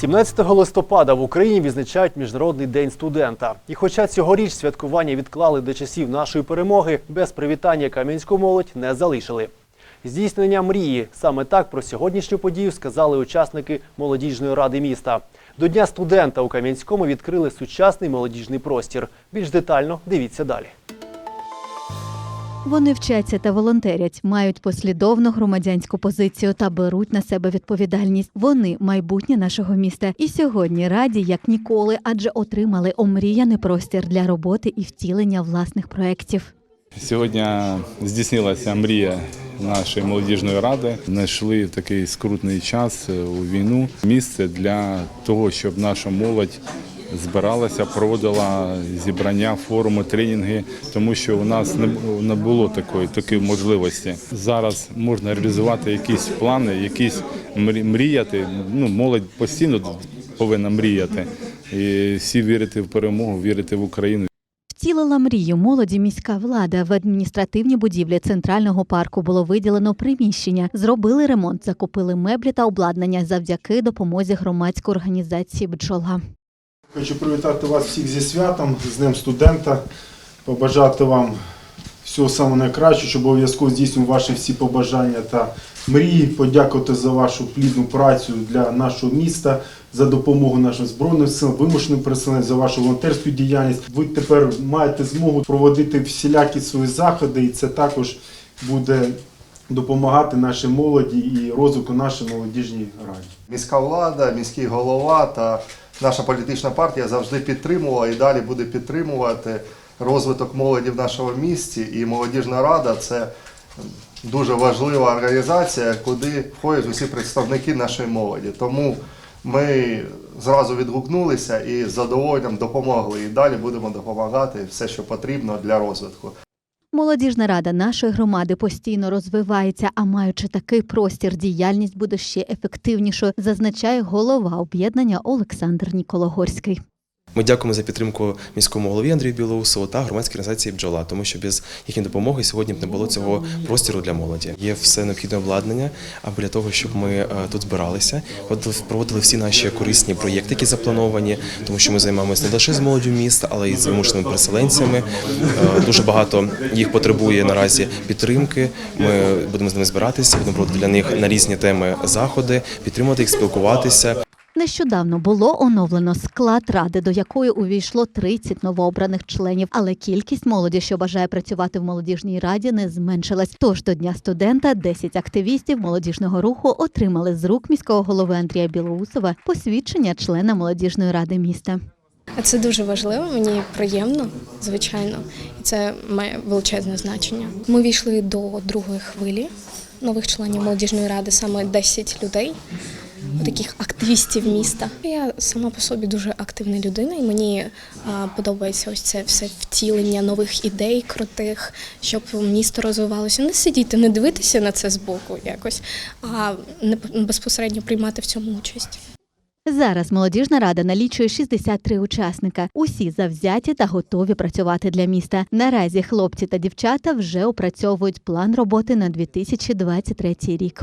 17 листопада в Україні відзначають Міжнародний день студента. І хоча цьогоріч святкування відклали до часів нашої перемоги, без привітання кам'янську молодь не залишили. Здійснення мрії саме так про сьогоднішню подію сказали учасники молодіжної ради міста. До Дня студента у Кам'янському відкрили сучасний молодіжний простір. Більш детально дивіться далі. Вони вчаться та волонтерять, мають послідовну громадянську позицію та беруть на себе відповідальність. Вони майбутнє нашого міста. І сьогодні раді як ніколи, адже отримали омріяний простір для роботи і втілення власних проєктів. Сьогодні здійснилася мрія нашої молодіжної ради. Знайшли такий скрутний час у війну місце для того, щоб наша молодь збиралася, проводила зібрання, форуми, тренінги, тому що у нас не було такої такої можливості. Зараз можна реалізувати якісь плани, якісь мрі- мріяти. Ну, молодь постійно повинна мріяти. І всі вірити в перемогу, вірити в Україну. Втілила мрію молоді міська влада. В адміністративній будівлі центрального парку було виділено приміщення, зробили ремонт, закупили меблі та обладнання завдяки допомозі громадської організації Бджола. Хочу привітати вас всіх зі святом, з Днем студента, побажати вам всього самого найкращого, щоб обов'язково здійснював ваші всі побажання та мрії, подякувати за вашу плідну працю для нашого міста, за допомогу нашим збройним силам, вимушеним переселенцям, за вашу волонтерську діяльність. Ви тепер маєте змогу проводити всілякі свої заходи, і це також буде допомагати нашій молоді і розвитку нашої молодіжній раді. Міська влада, міський голова та наша політична партія завжди підтримувала і далі буде підтримувати розвиток молоді в нашому місті. І молодіжна рада це дуже важлива організація, куди входять усі представники нашої молоді. Тому ми зразу відгукнулися і з задоволенням допомогли. І далі будемо допомагати все, що потрібно для розвитку. Молодіжна рада нашої громади постійно розвивається, а маючи такий простір, діяльність буде ще ефективнішою, зазначає голова об'єднання Олександр Нікологорський. Ми дякуємо за підтримку міському голові Андрію Білоусову та громадській організації Бджола, тому що без їхньої допомоги сьогодні б не було цього простору для молоді. Є все необхідне обладнання, аби для того, щоб ми е, тут збиралися, проводили всі наші корисні проєкти, які заплановані, тому що ми займаємося не лише з молоддю міста, але й з вимушеними переселенцями. Е, Дуже багато їх потребує наразі підтримки. Ми будемо з ними збиратися, будемо проводити для них на різні теми заходи, підтримувати їх, спілкуватися. Нещодавно було оновлено склад ради, до якої увійшло 30 новообраних членів, але кількість молоді, що бажає працювати в молодіжній раді, не зменшилась. Тож до дня студента 10 активістів молодіжного руху отримали з рук міського голови Андрія Білоусова посвідчення члена молодіжної ради міста. А Це дуже важливо, мені приємно, звичайно, і це має величезне значення. Ми війшли до другої хвилі нових членів молодіжної ради, саме 10 людей, таких активістів міста. Я сама по собі дуже активна людина, і мені а, подобається ось це все втілення нових ідей крутих, щоб місто розвивалося. Не сидіти, не дивитися на це збоку якось, а не безпосередньо приймати в цьому участь. Зараз молодіжна рада налічує 63 учасника. Усі завзяті та готові працювати для міста. Наразі хлопці та дівчата вже опрацьовують план роботи на 2023 рік.